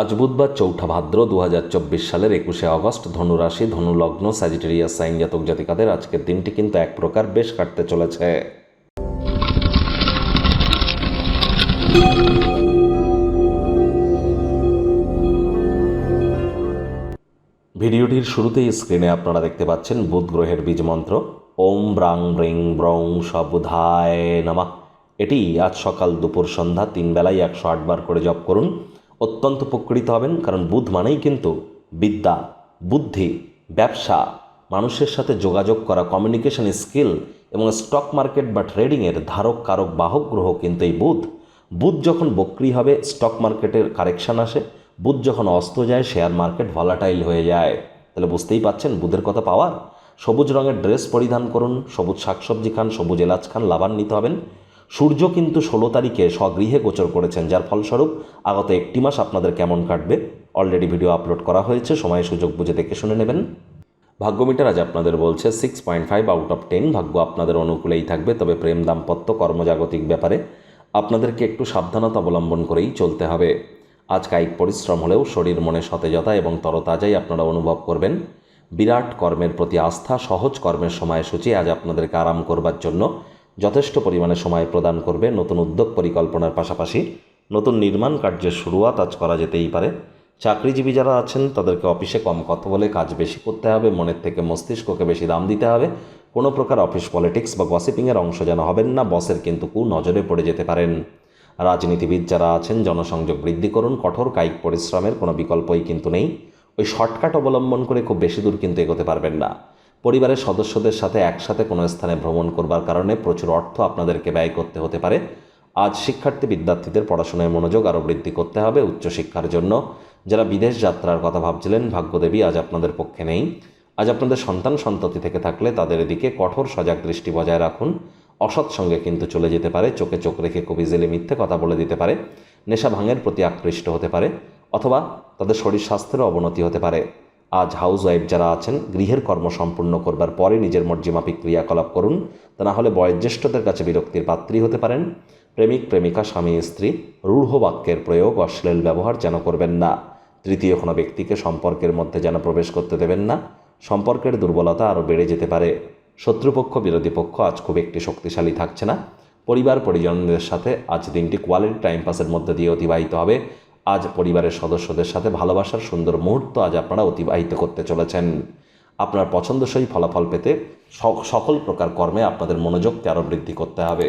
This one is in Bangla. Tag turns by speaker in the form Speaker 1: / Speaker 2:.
Speaker 1: আজ বুধবার চৌঠা ভাদ্র দু হাজার চব্বিশ সালের একুশে আগস্ট ধনুরাশি, ধনুলগ্ন স্যাজিটেরিয়াস সাইন জাতক জাতিকাদের আজকের দিনটি কিন্তু এক প্রকার বেশ কাটতে চলেছে। ভিডিওটির শুরুতেই স্ক্রিনে আপনারা দেখতে পাচ্ছেন বুধ গ্রহের বীজ মন্ত্র। ওম ব্রাং ব্রিং ব্রং সবুধায় নামা। এটি আজ সকাল দুপুর সন্ধ্যা তিন বেলায় একশো আটবার করে জপ করুন। অত্যন্ত উপকৃত হবেন, কারণ বুধ মানেই কিন্তু বিদ্যা, বুদ্ধি, ব্যবসা, মানুষের সাথে যোগাযোগ করা কমিউনিকেশন স্কিল এবং স্টক মার্কেট বা ট্রেডিংয়ের ধারক, কারক, বাহক গ্রহ কিন্তু এই বুধ। বুধ যখন বক্রি হবে স্টক মার্কেটের কারেকশন আসে। বুধ যখন অস্ত যায় শেয়ার মার্কেট ভলাটাইল হয়ে যায়। তাহলে বুঝতেই পাচ্ছেন বুধের কথা পাওয়ার? সবুজ রঙের ড্রেস পরিধান করুন, সবুজ শাকসবজি খান, সবুজ এলাচ খান, লাভান্বিত হবেন। সূর্য কিন্তু ষোলো তারিখে স্বগৃহে গোচর করেছেন, যার ফলস্বরূপ আগত একটি মাস আপনাদের কেমন কাটবে? অলরেডি ভিডিও আপলোড করা হয়েছে সময় সুযোগ বুঝে দেখে শুনে নেবেন। ভাগ্যমিটার আজ আপনাদের বলছে six point five out of ten ভাগ্য আপনাদের অনুকূলেই থাকবে, তবে প্রেম দাম্পত্য কর্মজাগতিক ব্যাপারে আপনাদেরকে একটু সাবধানতা অবলম্বন করেই চলতে হবে। আজ কায়িক পরিশ্রম হলেও শরীর মনে সতেজতা এবং তরতাজাই আপনারা অনুভব করবেন। বিরাট কর্মের প্রতি আস্থা, সহজ কর্মের সময়সূচি আজ আপনাদেরকে আরাম করবার জন্য যথেষ্ট পরিমাণে সময় প্রদান করবে নতুন উদ্যোগ পরিকল্পনার পাশাপাশি নতুন নির্মাণ কার্যের শুরুয়াত আজ করা যেতেই পারে। চাকরিজীবী যারা আছেন, তাদেরকে অফিসে কম কথা বলে কাজ বেশি করতে হবে, মনের থেকে মস্তিষ্ককে বেশি দাম দিতে হবে। কোনো প্রকার অফিস পলিটিক্স বা গসিপিংয়ের অংশ যেন হবেন না, বসের কিন্তু কু নজরে পড়ে যেতে পারেন। রাজনীতিবিদ যারা আছেন, জনসংযোগ বৃদ্ধি করুন, কঠোর কায়িক পরিশ্রমের কোনো বিকল্পই কিন্তু নেই। ওই শর্টকাট অবলম্বন করে খুব বেশি দূর কিন্তু এগোতে পারবেন না। পরিবারের সদস্যদের সাথে একসাথে কোনো স্থানে ভ্রমণ করবার কারণে প্রচুর অর্থ আপনাদেরকে ব্যয় করতে হতে পারে। আজ শিক্ষার্থী বিদ্যার্থীদের পড়াশোনায় মনোযোগ আরও বৃদ্ধি করতে হবে উচ্চশিক্ষার জন্য। যারা বিদেশ যাত্রার কথা ভাবছিলেন, ভাগ্যদেবী আজ আপনাদের পক্ষে নেই। আজ আপনাদের সন্তান সন্ততি থেকে থাকলে তাদের এদিকে কঠোর সজাগ দৃষ্টি বজায় রাখুন। অসৎ সঙ্গে কিন্তু চলে যেতে পারে, চোখে চোখ রেখে কবি জেলে মিথ্যে কথা বলে দিতে পারে, নেশা ভাঙের প্রতি আকৃষ্ট হতে পারে, অথবা তাদের শরীর স্বাস্থ্যেরও অবনতি হতে পারে। আজ হাউস ওয়াইফ যারা আছেন, গৃহের কর্ম সম্পূর্ণ করবার পরে নিজের মর্জিমাফিক ক্রিয়াকলাপ করুন। তা না হলে বয়োজ্যেষ্ঠদের কাছে বিরক্তির পাত্রী হতে পারেন। প্রেমিক, প্রেমিকা, স্বামী, স্ত্রী, রূঢ় বাক্যের প্রয়োগ, অশ্লীল ব্যবহার যেন করবেন না। তৃতীয় কোনো ব্যক্তিকে সম্পর্কের মধ্যে যেন প্রবেশ করতে দেবেন না। সম্পর্কের দুর্বলতা আরও বেড়ে যেতে পারে। শত্রুপক্ষ, বিরোধী পক্ষ আজ খুব একটি শক্তিশালী থাকছে না। পরিবার, পরিজনদের সাথে আজ দিনটি কোয়ালিটি টাইম পাসের মধ্যে দিয়ে অতিবাহিত হবে। আজ পরিবারের সদস্যদের সাথে ভালোবাসার সুন্দর মুহূর্ত আজ আপনারা অতিবাহিত করতে চলেছেন। আপনার পছন্দসই ফলাফল পেতে সকল প্রকার কর্মে আপনাদের মনোযোগকে আরও বৃদ্ধি করতে হবে।